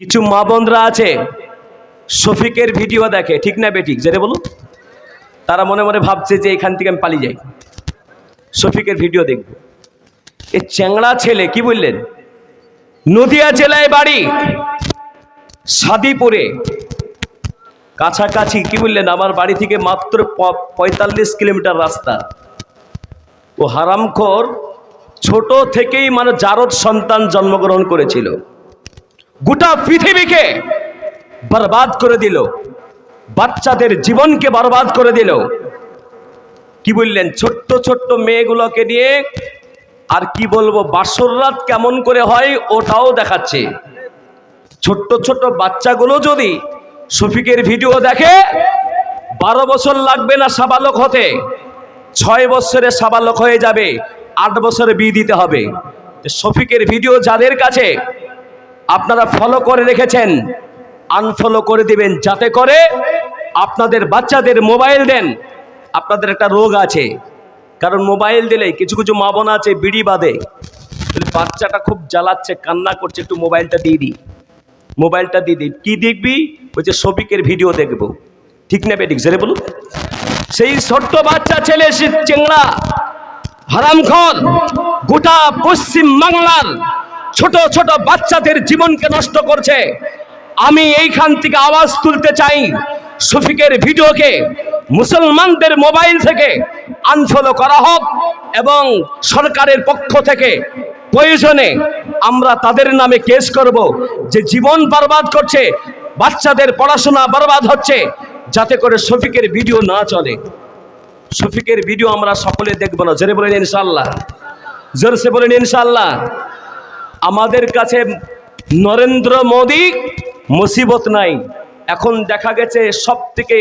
কিছু মা বোনরা আছে, শফিকের ভিডিও দেখে, ঠিক না বেঠিক? যেটা বলুন। তারা মনে মনে ভাবছে যে এখান থেকে আমি পালিয়ে যাই। শফিকের ভিডিও দেখব। এ চ্যাংড়া ছেলে, কি বললেন? নদিয়া জেলায় বাড়ি, সাদিপুরে। কাছাকাছি, কি বললেন? আমার বাড়ি থেকে মাত্র পঁয়তাল্লিশ কিলোমিটার রাস্তা। ও হারামখোর ছোট থেকেই মানে জারদ সন্তান জন্মগ্রহণ করেছিল। গোটা পৃথিবীকে বরবাদ করে দিল। বাচ্চাদের জীবনকে বরবাদ করে দিল। কি বললেন? ছোট্ট ছোট্ট মেয়েগুলোকে নিয়ে আর কি বলব? বাসর রাত কেমন করে হয় ওটাও দেখাচ্ছে। ছোট্ট ছোট্ট বাচ্চাগুলো যদি শফিকের ভিডিও দেখে, বারো বছর লাগবে না সাবালক হতে। ছয় বছরে সাবালক হয়ে যাবে, আট বছরে বিয়ে দিতে হবে। শফিকের ভিডিও যাদের কাছে আপনারা ফলো করে রেখেছেন। আনফলো করে দিবেন, যাতে করে আপনাদের বাচ্চাদের মোবাইল দেন। আপনাদের একটা রোগ আছে, কারণ মোবাইল দিলে কিছু কিছু মা বোন আছে, বিড়ি বাঁধে বাচ্চাটা খুব জ্বালাচ্ছে, কান্না করছে, একটু মোবাইলটা দিয়ে দিই। মোবাইলটা দিয়ে দিই। কী দেখবি? বলছে শফিকের ভিডিও দেখব। ঠিক না বেঠিক? সেরে বলুন। সেই ছোট্ট বাচ্চা ছেলে চেংড়া, হারামখর, গোটা পশ্চিম বাংলার ছোট ছোট বাচ্চাদের জীবনকে নষ্ট করছে। আমি এইখান থেকে আওয়াজ তুলতে চাই শফিকের ভিডিওকে। মুসলমানদের মোবাইল থেকে আনফলো করা হোক এবং সরকারের পক্ষ থেকে প্রয়োজনে আমরা তাদের নামে কেস করব যে জীবন বরবাদ করছে, বাচ্চাদের পড়াশোনা বরবাদ হচ্ছে, যাতে করে শফিকের ভিডিও না চলে। শফিকের ভিডিও আমরা সকলে দেখব না। জোরে বলেন ইনশাল্লাহ জোরসে বলেন ইনশাল্লাহ আমাদের কাছে নরেন্দ্র মোদী মুসিবত নাই। এখন দেখা গেছে সব থেকে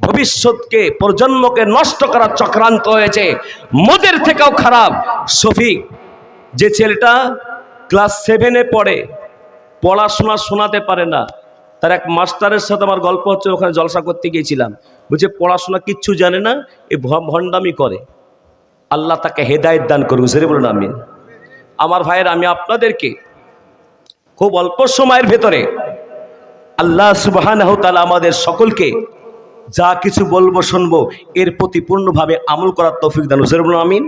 ভবিষ্যৎকে, প্রজন্মকে নষ্ট করার চক্রান্ত হয়েছে। মোদের থেকেও খারাপ। শফিক, যে ছেলেটা ক্লাস সেভেনে পড়ে, পড়াশোনা শোনাতে পারে না। তার এক মাস্টারের সাথে আমার গল্প হচ্ছে, ওখানে জলসা করতে গিয়েছিলাম। বলছে পড়াশোনা কিচ্ছু জানে না, এ ভণ্ডামি করে। আল্লাহ তাকে হেদায়ত দান করুন। সেরে বলুন আমি আমার ভাইয়ের, আমি আপনাদেরকে খুব অল্প সময়ের ভেতরে আল্লাহ সুবাহান তালা আমাদের সকলকে যা কিছু বলব, শুনব, এর প্রতি পূর্ণভাবে আমল করার তৌফিক দান আমিন।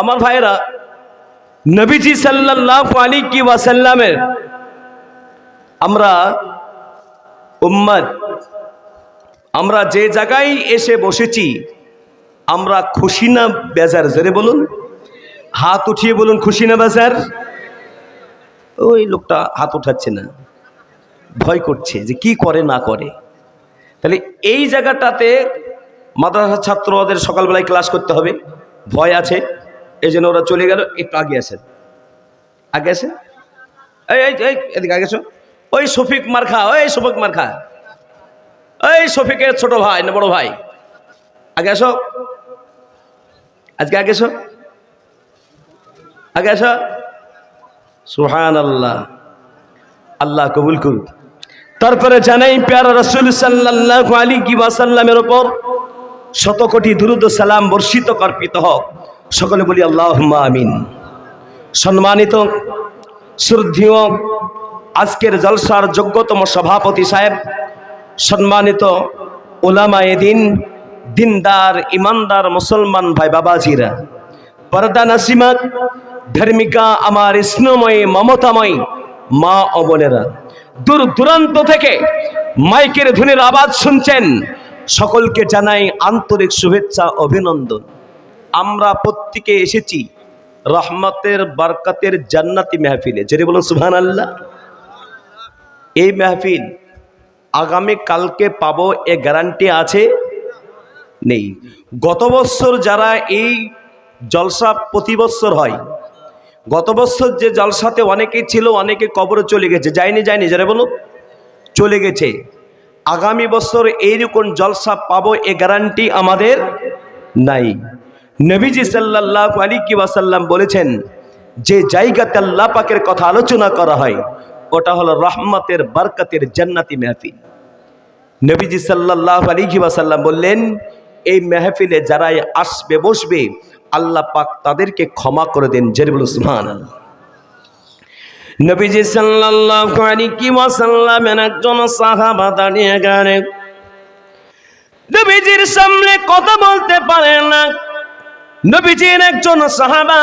আমার ভাইয়েরা, নবীজি সাল্লাহ আলী কি ওয়াসাল্লামের আমরা উম্মত, আমরা যে জায়গায় এসে বসেছি, আমরা খুশি না বেজার, জোরে বলুন। হাত উঠিয়ে বলুন, খুশি না বেজার ওই লোকটা হাত উঠাচ্ছে না। ভয় করছে যে কি করে, না করে। তাহলে এই জায়গাটাতে মাদ্রাসার ছাত্র ওদের সকালবেলায় ক্লাস করতে হবে। ভয় আছে এই জন্য ওরা চলে গেল। একটু আগে আসেন। আগে আসেন। এই এই এদিকে আগে। ওই শফিক মার্খা, ওই শফিক মার্খা। ওই শফিকের ছোট ভাই না বড় ভাই? আগে আসো। আজকে আগে এসো আগে আসো। সুহান আল্লাহ আল্লাহ কবুল করুন তারপরে জানাই, পেয়ারা রসুল সাল্লাহ আলী কিবাসাল্লামের ওপর শত কোটি দুরুদ সালাম বর্ষিত কর্পিত হোক। সকলে বলি আল্লাহ আমিন। সম্মানিত শ্রদ্ধেয় আজকের জলসার যোগ্যতম সভাপতি সাহেব, সম্মানিত ওলামা এদিন দিনদার, ইমানদার মুসলমান ভাই বাবাজিরা পর্দা নাসিমাত ধর্মিকা আমার স্নেহময়ী, মমতাময়ী মা ও বোনেরা। দূর দূরান্ত থেকে মাইকের ধ্বনির আওয়াজ শুনছেন। সকলকে জানাই আন্তরিক শুভেচ্ছা, অভিনন্দন। আমরা প্রত্যেকে এসেছি রহমতের, বারকাতের জান্নাতি মেহফিলে। যেটি বলুন সুহান আল্লাহ এই মেহফিল আগামী কালকে পাবো, এ গ্যারান্টি আছে? নেই। গত বছর যারা এই জলসা প্রতি বছর হয় গত বছর যে জলসাতে অনেকেই ছিল, অনেকে কবরে চলে গেছে। যায়নি যায়নি যারা বলো চলে গেছে। আগামী বছর এইরকম জলসা পাবো এ গ্যারান্টি আমাদের নাই। নবীজি সাল্লাহ আলী কি ওয়াসাল্লাম বলেছেন, যে জায়গাতে আল্লাহ পাকের কথা আলোচনা করা হয়, ওটা হলো রহমতের, বারকাতের, জান্নাতি মেহফিল। নবীজি সাল্লাহ আলী ওয়াসাল্লাম বললেন এই মেহফিলে যারাই আসবে, বসবে, আল্লাহ পাক তাদেরকে ক্ষমা করে দেন জেরবুল উসমান। নবীজি সাল্লাল্লাহু আলাইহি ওয়াসাল্লামের একজন সাহাবা দাঁড়িয়ে গেলেন নবীজির সামনে কথা বলতে পারেন না। নবীজির একজন সাহাবা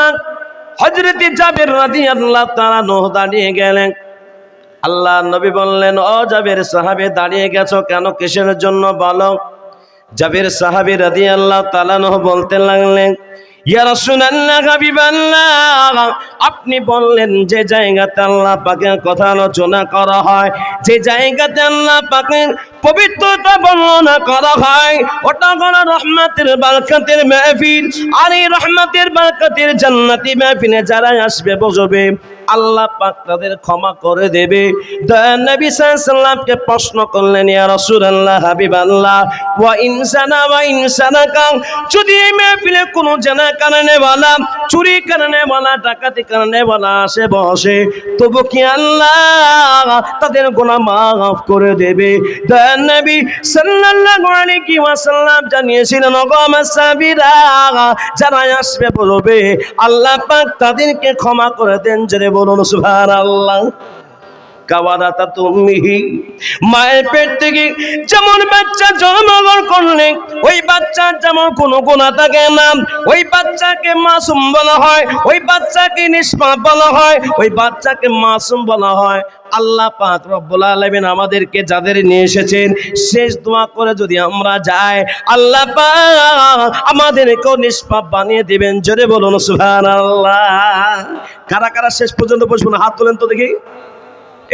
হযরত জাবির রাদিয়াল্লাহু তাআলা নহ দাঁড়িয়ে গেলেন। আল্লাহ নবী বললেন, ও জাবির সাহাবে, দাঁড়িয়ে গেছো কেন? কিসের জন্য বলো? জাবির সাহাবি রাজি আল্লাহ তালানহ বলতে লাগলেন আপনি বললেন যে জায়গাতে আল্লাহ পাকের কথা আলোচনা করা হয়। যে জায়গাতে আল্লাহ পাকের পবিত্রতা বর্ণনা করা হয়। ওটা হলো রহমতের বারকাতের মাহফিল। আর এই রহমতের বারকাতের জান্নাতি মাহফিলে যারা আসবে, বসবে, আল্লাহ পাক তাদের ক্ষমা করে দেবে। নবী সাল্লামকে প্রশ্ন করলেন, ইয়া রাসূলুল্লাহ, হাবিবাল্লাহ, ওয়া ইনসানা ওয়া ইনসানাকা যদি এই মাহফিলে কোনো জানা কারণে বলা, চুরি কারণে বলা, ডাকাতি কারণে বলা, আসে, বসে, তবু কি আল্লাহ তাদের গোনা মাফ করে দেবে? দয়ান নবী সাল্লাল্লাহু আলাইহি ওয়াসাল্লাম জানিয়েছিলেন ওগো আমার সাহাবীরা যারা আসবে বলবে, আল্লাহ পাক তাদেরকে ক্ষমা করে দেন। জেনে বলুন, সুবহানাল্লাহ। কাওয়ারাতা তুমিহি মায়ের পেট থেকে যেমন বাচ্চা জন্মগ্রহণ করলে, ওই বাচ্চার যেমন কোনো গুণা থাকে না, ওই বাচ্চাকে মাসুম বলা হয়, ওই বাচ্চাকে নিষ্পাপ বলা হয়, ওই বাচ্চাকে মাসুম বলা হয়। আল্লাহ পাক রব্বুল আলামিন আমাদেরকে যাদের নিয়ে এসেছেন, শেষ দোয়া করে যদি আমরা যাই, আল্লাহ পাক আমাদেরকেও নিষ্পাপ বানিয়ে দিবেন। জোরে বলুন, সুবহানাল্লাহ। কারা কারা শেষ পর্যন্ত বসবো না হাত তোলেন তো দেখি।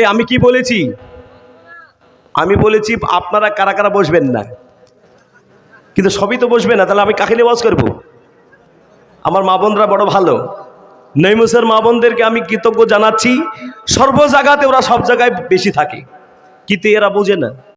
এ আমি কি বলেছি? আমি বলেছি, আপনারা কারা কারা বসবেন না? কিন্তু সবই তো বসবে না, তাহলে আমি কাকে নিয়ে বাস করব? আমার মা বোনরা বড় ভালো। নৈমুসের মা বোনদেরকে আমি কৃতজ্ঞ জানাচ্ছি। সর্ব জায়গাতে ওরা সব জায়গায় বেশি থাকে। কিন্তু এরা বোঝে না।